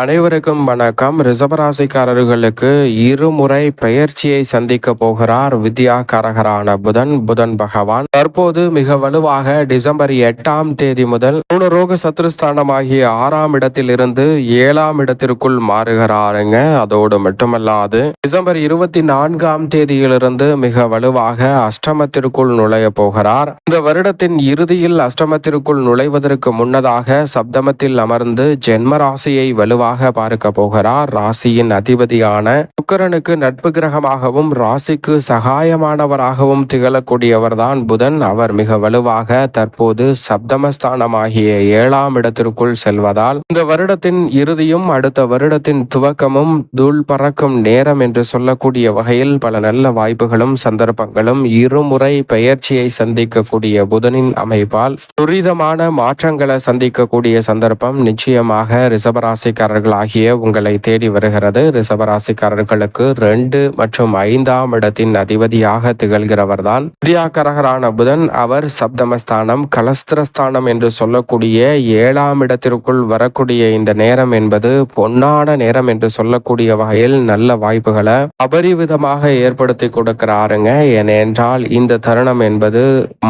அனைவருக்கும் வணக்கம். ரிசபராசிக்காரர்களுக்கு இருமுறை பெயர்ச்சியை சந்திக்க போகிறார் வித்யா கரகரான புதன். புதன் பகவான். தற்போது மிக வலுவாக டிசம்பர் எட்டாம் தேதி முதல் மூணு ரோக சத்ருஸ்தானமாகிய ஆறாம் இடத்தில் இருந்து ஏழாம் இடத்திற்குள் மாறுகிறாருங்க. அதோடு மட்டுமல்லாது டிசம்பர் இருபத்தி நான்காம் தேதியிலிருந்து மிக வலுவாக அஷ்டமத்திற்குள் நுழைய போகிறார். இந்த வருடத்தின் இறுதியில் அஷ்டமத்திற்குள் நுழைவதற்கு முன்னதாக சப்தமத்தில் அமர்ந்து ஜென்ம ராசியை வலுவாக பார்க்க போகிறார் ராசியின் அதிபதியான சுக்கரனுக்கு நட்பு கிரகமாகவும் ராசிக்கு சகாயமானவராகவும் திகழக்கூடியவர்தான் புதன். அவர் மிக வலுவாக தற்போது சப்தமஸ்தானமாகிய ஏழாம் இடத்திற்குள் செல்வதால் இந்த வருடத்தின் இறுதியும் அடுத்த வருடத்தின் துவக்கமும் தூள் பறக்கும் நேரம் என்று சொல்லக்கூடிய வகையில் பல நல்ல வாய்ப்புகளும் சந்தர்ப்பங்களும் இருமுறை பெயர்ச்சியை சந்திக்கக்கூடிய புதனின் அமைப்பால் துரிதமான மாற்றங்களை சந்திக்கக்கூடிய சந்தர்ப்பம் நிச்சயமாக ரிசபராசிக்காரர்களாகிய உங்களை தேடி வருகிறது. ரிசபராசிக்காரர்களுக்கு ரெண்டு மற்றும் ஐந்தாம் இடத்தின் அதிபதியாக திகழ்கிறவர்தான். வித்யாகரகரான புதன் அவர் சப்தமஸ்தானம் கலஸ்திரஸ்தானம் என்று சொல்லக்கூடிய ஏழாம் இடத்திற்குள் வரக்கூடிய இந்த நேரம் என்பது பொன்னான நேரம் என்று சொல்லக்கூடிய வகையில் நல்ல வாய்ப்புகளை அபரிவிதமாக ஏற்படுத்தி கொடுக்கிறாருங்க. ஏனென்றால் இந்த தருணம் என்பது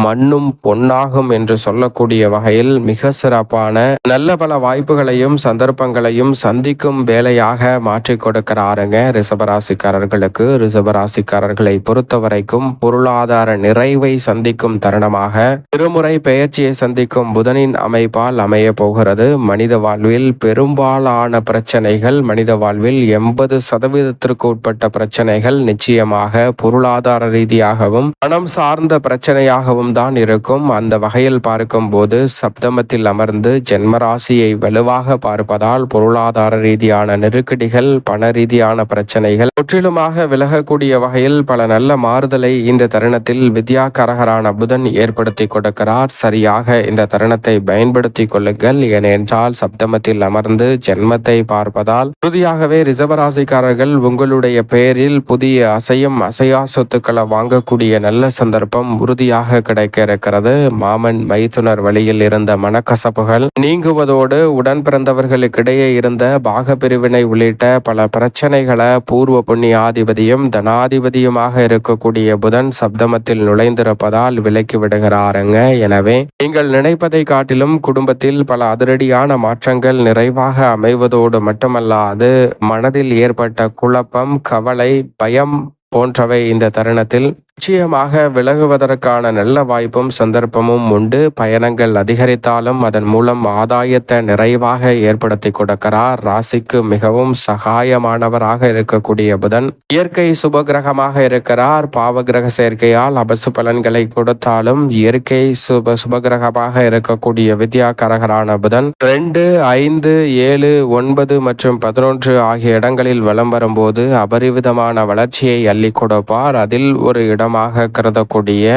மண்ணும் பொன்னாகும் என்று சொல்லக்கூடிய வகையில் மிக சிறப்பான நல்ல பல வாய்ப்புகளையும் சந்தர்ப்பங்களையும் சந்திக்கும் வேலையாக மாற்றி கொடுக்கிறாருங்க. ரிசபராசிக்காரர்களுக்கு ரிசபராசிக்காரர்களை பொறுத்த வரைக்கும் பொருளாதார நிறைவை சந்திக்கும் தருணமாக இருமுறை பெயர்ச்சியை சந்திக்கும் புதனின் அமைப்பால் அமைய போகிறது. மனித வாழ்வில் பெரும்பாலான பிரச்சனைகள் மனித வாழ்வில் எண்பது சதவீதத்திற்கு உட்பட்ட பிரச்சனைகள் நிச்சயமாக பொருளாதார ரீதியாகவும் பணம் சார்ந்த பிரச்சனையாகவும் தான் இருக்கும். அந்த வகையில் பார்க்கும்போது சப்தமத்தில் அமர்ந்து ஜென்மராசியை வலுவாக பார்ப்பதால் பொருளாதார ரீதியான நெருக்கடிகள் பண ரீதியான பிரச்சனைகள் முற்றிலுமாக விலகக்கூடிய வகையில் பல நல்ல மாறுதலை இந்த தருணத்தில் வித்யா கரகரான புதன் ஏற்படுத்தி கொடுக்கிறார். சரியாக இந்த தருணத்தை பயன்படுத்தி கொள்ளுங்கள். ஏனென்றால் சப்தமத்தில் அமர்ந்து ஜென்மத்தை பார்ப்பதால் உறுதியாகவே ரிசர்வராசிக்காரர்கள் உங்களுடைய பெயரில் புதிய அசையும் அசையா சொத்துக்களை வாங்கக்கூடிய நல்ல சந்தர்ப்பம் உறுதியாக கிடைக்க இருக்கிறது மாமன் மைத்துனர் வழியில் இருந்த மனக்கசப்புகள் நீங்குவதோடு உடன் பிறந்தவர்களுக்கிடையே இருந்த பாக பிரிவினை உள்ளிட்ட பல பிரச்சனைகளை பூர்வ புண்ணியாதிபதியும் தனாதிபதியுமாக இருக்கக்கூடிய புதன் சப்தமத்தில் நுழைந்திருப்பதால் விலக்கி விடுகிறாருங்க. எனவே நீங்கள் நினைப்பதை காட்டிலும் குடும்பத்தில் பல அதிரடியான மாற்றங்கள் நிறைவாக அமைவதோடு மட்டுமல்லாது மனதில் ஏற்பட்ட குழப்பம் கவலை பயம் போன்றவை இந்த தருணத்தில் நிச்சயமாக விலகுவதற்கான நல்ல வாய்ப்பும் சந்தர்ப்பமும் உண்டு. பயணங்கள் அதிகரித்தாலும் அதன் மூலம் ஆதாயத்தை நிறைவாக ஏற்படுத்தி கொடுக்கிறார். ராசிக்கு மிகவும் சகாயமானவராக இருக்கக்கூடிய புதன் இயற்கை சுபகிரகமாக இருக்கிறார். பாவகிரக சேர்க்கையால் அபசு பலன்களை கொடுத்தாலும் இயற்கை சுப சுபகிரகமாக இருக்கக்கூடிய வித்யா கரகரான புதன் ரெண்டு ஐந்து ஏழு ஒன்பது மற்றும் பதினொன்று ஆகிய இடங்களில் வலம் வரும்போது அபரிவிதமான வளர்ச்சியை அள்ளி கொடுப்பார் அதில் ஒரு இடமாக கருதக்கூடிய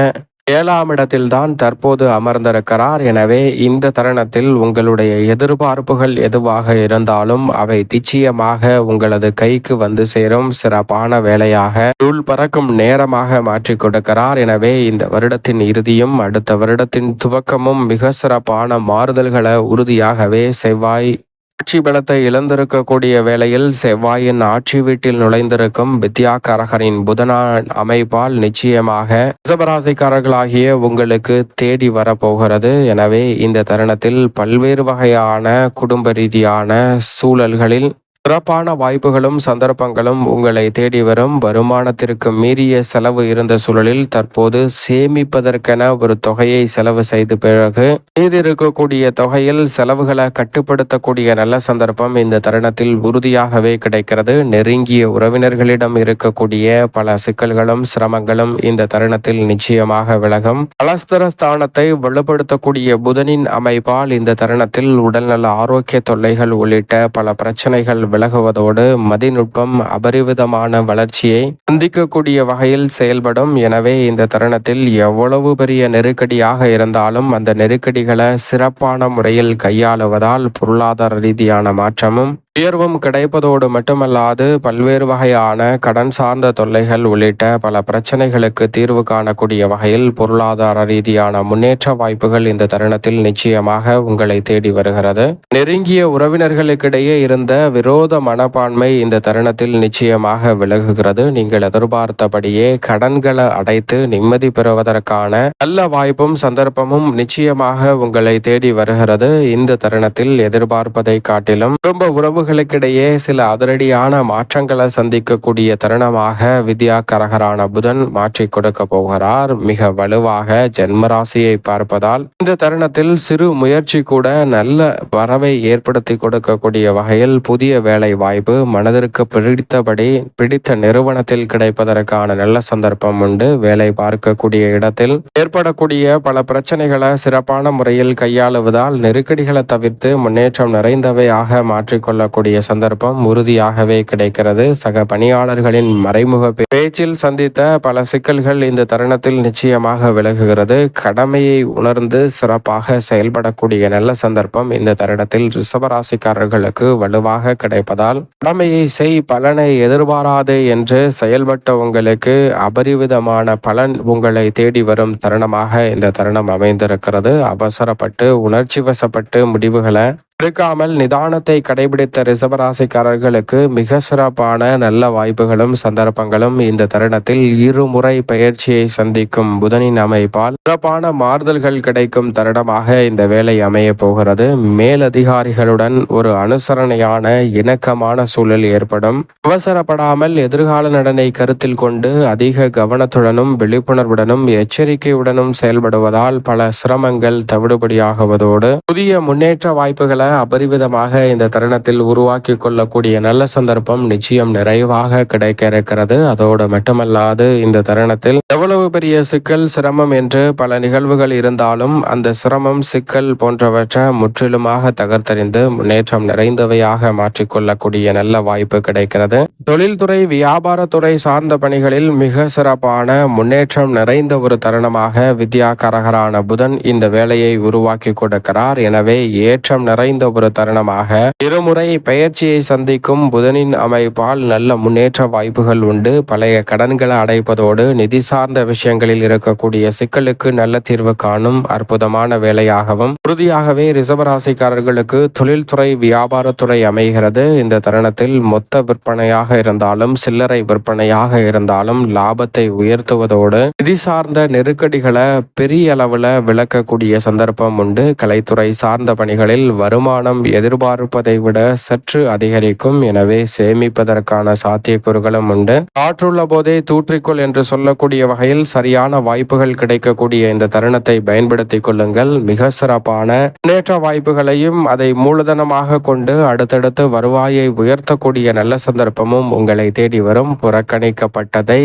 ஏழாம் இடத்தில்தான் தற்போது அமர்ந்திருக்கிறார். எனவே இந்த தருணத்தில் உங்களுடைய எதிர்பார்ப்புகள் எதுவாக இருந்தாலும் அவை நிச்சயமாக உங்களது கைக்கு வந்து சேரும். சிறப்பான வேலையாக தூள் பறக்கும் நேரமாக மாற்றி கொடுக்கிறார். எனவே இந்த வருடத்தின் இறுதியும் அடுத்த வருடத்தின் துவக்கமும் மிக சிறப்பான மாறுதல்களை உறுதியாகவே செவ்வாய் ஆட்சி பலத்தை இழந்திருக்கக்கூடிய வேளையில் செவ்வாயின் ஆட்சி வீட்டில் நுழைந்திருக்கும் வித்யாகரகரின் புதனா அமைப்பால் நிச்சயமாக ரிசபராசிக்காரர்களாகிய உங்களுக்கு தேடி வரப்போகிறது. எனவே இந்த தருணத்தில் பல்வேறு வகையான குடும்ப ரீதியான சூழல்களில் சிறப்பான வாய்ப்புகளும் சந்தர்ப்பங்களும் உங்களை தேடி வரும். வருமானத்திற்கு மீறிய செலவு இருந்த சூழலில் தற்போது சேமிப்பதற்கென ஒரு தொகையை செலவு செய்த பிறகு மீதி இருக்கக்கூடிய தொகையில் செலவுகளை கட்டுப்படுத்தக்கூடிய நல்ல சந்தர்ப்பம் இந்த தருணத்தில் உறுதியாகவே கிடைக்கிறது. நெருங்கிய உறவினர்களிடம் இருக்கக்கூடிய பல சிக்கல்களும் சிரமங்களும் இந்த தருணத்தில் நிச்சயமாக விலகும். பலஸ்தர ஸ்தானத்தை வலுப்படுத்தக்கூடிய புதனின் அமைப்பால் இந்த தருணத்தில் உடல்நல ஆரோக்கிய தொல்லைகள் உள்ளிட்ட பல பிரச்சனைகள் விலகுவதோடு மதிநுட்பம் அபரிவிதமான வளர்ச்சியை சந்திக்கக்கூடிய வகையில் செயல்படும். எனவே இந்த தருணத்தில் எவ்வளவு பெரிய நெருக்கடியாக இருந்தாலும் அந்த நெருக்கடிகளை சிறப்பான முறையில் கையாளுவதால் பொருளாதார ரீதியான மாற்றமும் உயர்வும் கிடைப்பதோடு மட்டுமல்லாது பல்வேறு வகையான கடன் சார்ந்த தொல்லைகள் உள்ளிட்ட பல பிரச்சனைகளுக்கு தீர்வு காணக்கூடிய வகையில் பொருளாதார ரீதியான முன்னேற்ற வாய்ப்புகள் இந்த தருணத்தில் நிச்சயமாக உங்களை தேடி வருகிறது. நெருங்கிய உறவினர்களுக்கிடையே இருந்த விரோத மனப்பான்மை இந்த தருணத்தில் நிச்சயமாக விலகுகிறது. நீங்கள் எதிர்பார்த்தபடியே கடன்களை அடைத்து நிம்மதி பெறுவதற்கான நல்ல வாய்ப்பும் சந்தர்ப்பமும் நிச்சயமாக உங்களை தேடி வருகிறது. இந்த தருணத்தில் எதிர்பார்ப்பதை காட்டிலும் குடும்ப உறவுகளுக்கிடையே சில அதிரடியான மாற்றங்களை சந்திக்கக்கூடிய தருணமாக வித்யா கரகரான புதன் மாற்றி கொடுக்க போகிறார். மிக வலுவாக ஜென்மராசியை பார்ப்பதால் இந்த தருணத்தில் சிறு முயற்சி கூட நல்ல வரவை ஏற்படுத்தி கொடுக்கக்கூடிய வகையில் புதிய வேலை வாய்ப்பு மனதிற்கு பிடித்தபடி பிடித்த நிறுவனத்தில் கிடைப்பதற்கான நல்ல சந்தர்ப்பம் உண்டு. வேலை பார்க்கக்கூடிய இடத்தில் ஏற்படக்கூடிய பல பிரச்சனைகளை சிறப்பான முறையில் கையாளுவதால் நெருக்கடிகளை தவிர்த்து முன்னேற்றம் நிறைந்தவையாக மாற்றிக்கொள்ள மாற்றிக்கொள்ளக்கூடிய சந்தர்ப்பம் உறுதியாகவே கிடைக்கிறது. சக பணியாளர்களின் மறைமுக பேச்சில் சந்தித்த பல சிக்கல்கள் இந்த தருணத்தில் நிச்சயமாக விலகுகிறது. கடமையை உணர்ந்து சிறப்பாக செயல்படக்கூடிய நல்ல சந்தர்ப்பம் இந்த தருணத்தில் ரிஷபராசிக்காரர்களுக்கு வலுவாக கிடைப்பதால் கடமையை செய் பலனை எதிர்பாராதே என்று செயல்பட்ட உங்களுக்கு அபரிவிதமான பலன் உங்களை தேடி வரும் தருணமாக இந்த தருணம் அமைந்திருக்கிறது. அவசரப்பட்டு உணர்ச்சி வசப்பட்டு முடிவுகளை எடுக்காமல் நிதானத்தை கடைபிடித்த ரிசவராசிக்காரர்களுக்கு மிக சிறப்பான நல்ல வாய்ப்புகளும் சந்தர்ப்பங்களும் இந்த தருணத்தில் இருமுறை பயிற்சியை சந்திக்கும் புதனின் அமைப்பால் சிறப்பான மாறுதல்கள் கிடைக்கும் தருணமாக இந்த வேலை அமைய போகிறது. மேலதிகாரிகளுடன் ஒரு அனுசரணையான இணக்கமான சூழல் ஏற்படும். அவசரப்படாமல் எதிர்கால நடனை கருத்தில் கொண்டு அதிக கவனத்துடனும் விழிப்புணர்வுடனும் எச்சரிக்கையுடனும் செயல்படுவதால் பல சிரமங்கள் தவிடுபடியாகுவதோடு புதிய முன்னேற்ற வாய்ப்புகளை அபரிவிதமாக இந்த தருணத்தில் உருவாக்கி கொள்ளக்கூடிய நல்ல சந்தர்ப்பம் நிச்சயம் நிறைவாக கிடைக்க இருக்கிறது அதோடு மட்டுமல்லாது இந்த தருணத்தில் எவ்வளவு பெரிய சிக்கல் சிரமம் என்று பல நிகழ்வுகள் இருந்தாலும் அந்த சிரமம் சிக்கல் போன்றவற்றை முற்றிலுமாக தகர்த்தறிந்து முன்னேற்றம் நிறைந்தவையாக மாற்றிக்கொள்ளக்கூடிய நல்ல வாய்ப்பு கிடைக்கிறது. தொழில்துறை வியாபாரத்துறை சார்ந்த பணிகளில் மிக சிறப்பான முன்னேற்றம் நிறைந்த ஒரு தருணமாக வித்யா கரகரான புதன் இந்த வேலையை உருவாக்கி கொடுக்கிறார். எனவே ஏற்றம் நிறைந்த ஒரு தருணமாக இருமுறை பயிற்சியை சந்திக்கும் புதனின் அமைப்பால் நல்ல முன்னேற்ற வாய்ப்புகள் உண்டு. பழைய கடன்களை அடைப்பதோடு நிதி சார்ந்த விஷயங்களில் இருக்கக்கூடிய சிக்கலுக்கு நல்ல தீர்வு காணும் அற்புதமான வேலையாகவும் உறுதியாகவே ரிசவராசிக்காரர்களுக்கு தொழில்துறை வியாபாரத்துறை அமைகிறது. இந்த தருணத்தில் மொத்த விற்பனையாக இருந்தாலும் சில்லறை விற்பனையாக இருந்தாலும் லாபத்தை உயர்த்துவதோடு நிதி சார்ந்த நெருக்கடிகளை பெரிய அளவுல விளக்கக்கூடிய சந்தர்ப்பம் உண்டு. கலைத்துறை சார்ந்த பணிகளில் வருமானம் எதிர்பார்ப்பதை விட சற்று அதிகரிக்கும். எனவே சேமிப்பதற்கான சாத்தியக்கூறுகளும் உண்டு. காற்றுள்ள போதே தூற்றிக்கொள் என்று சொல்லக்கூடிய வகையில் சரியான வாய்ப்புகள் கிடைக்கக்கூடிய இந்த தருணத்தை பயன்படுத்திக் கொள்ளுங்கள். மிக சிறப்பான முன்னேற்ற வாய்ப்புகளையும் அதை மூலதனமாக கொண்டு அடுத்தடுத்து வருவாயை உயர்த்தக்கூடிய நல்ல சந்தர்ப்பமும் உங்களை தேடி வரும். புறக்கணிக்கப்பட்டதை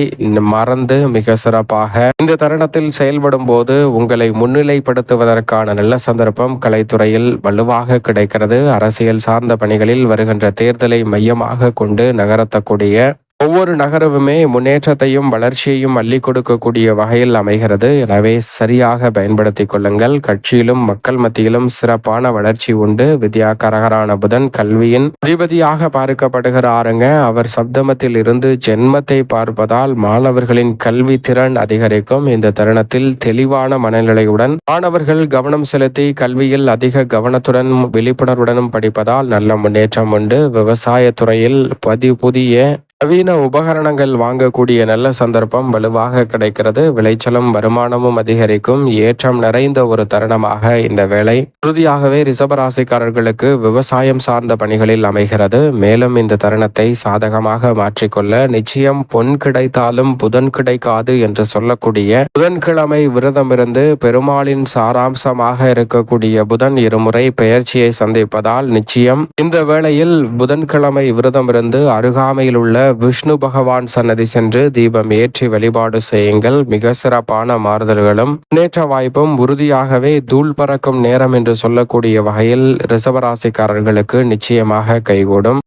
மறந்து மிக சிறப்பாக இந்த தருணத்தில் செயல்படும் போது உங்களை முன்னிலைப்படுத்துவதற்கான நல்ல சந்தர்ப்பம் கலைத்துறையில் வலுவாக கிடைக்கிறது. அரசியல் சார்ந்த பணிகளில் வருகின்ற தேர்தலை மையமாக கொண்டு நகர்த்தக்கூடிய ஒவ்வொரு நகரவுமே முன்னேற்றத்தையும் வளர்ச்சியையும் அள்ளி கொடுக்கக்கூடிய வகையில் அமைகிறது. எனவே சரியாக பயன்படுத்தி கொள்ளுங்கள். கட்சியிலும் மக்கள் மத்தியிலும் சிறப்பான வளர்ச்சி உண்டு. வித்யா கரகரான புதன் கல்வியின் அதிபதியாக பார்க்கப்படுகிறாருங்க. அவர் சப்தமத்தில் இருந்து ஜென்மத்தை பார்ப்பதால் மாணவர்களின் கல்வி திறன் அதிகரிக்கும். இந்த தருணத்தில் தெளிவான மனநிலையுடன் மாணவர்கள் கவனம் செலுத்தி கல்வியில் அதிக கவனத்துடன் விழிப்புணர்வுடனும் படிப்பதால் நல்ல முன்னேற்றம் உண்டு. விவசாயத்துறையில் பதி புதிய நவீன உபகரணங்கள் வாங்கக்கூடிய நல்ல சந்தர்ப்பம் வலுவாக கிடைக்கிறது. விளைச்சலும் வருமானமும் அதிகரிக்கும். ஏற்றம் நிறைந்த ஒரு தருணமாக இந்த வேலை உறுதியாகவே ரிசபராசிக்காரர்களுக்கு விவசாயம் சார்ந்த பணிகளில் அமைகிறது. மேலும் இந்த தருணத்தை சாதகமாக மாற்றிக்கொள்ள நிச்சயம் பொன் கிடைத்தாலும் புதன் கிடைக்காது என்று சொல்லக்கூடிய புதன்கிழமை விரதமிருந்து பெருமாளின் சாராம்சமாக இருக்கக்கூடிய புதன் இருமுறை பெயர்ச்சியை சந்திப்பதால் நிச்சயம் இந்த வேளையில் புதன்கிழமை விரதமிருந்து அருகாமையில் உள்ள விஷ்ணு பகவான் சன்னதி சென்று தீபம் ஏற்றி வழிபாடு செய்யுங்கள். மிக சிறப்பான மாறுதல்களும் முன்னேற்ற வாய்ப்பும் உறுதியாகவே தூள் பறக்கும் நேரம் என்று சொல்லக்கூடிய வகையில் ரிசவராசிக்காரர்களுக்கு நிச்சயமாக கைகூடும்.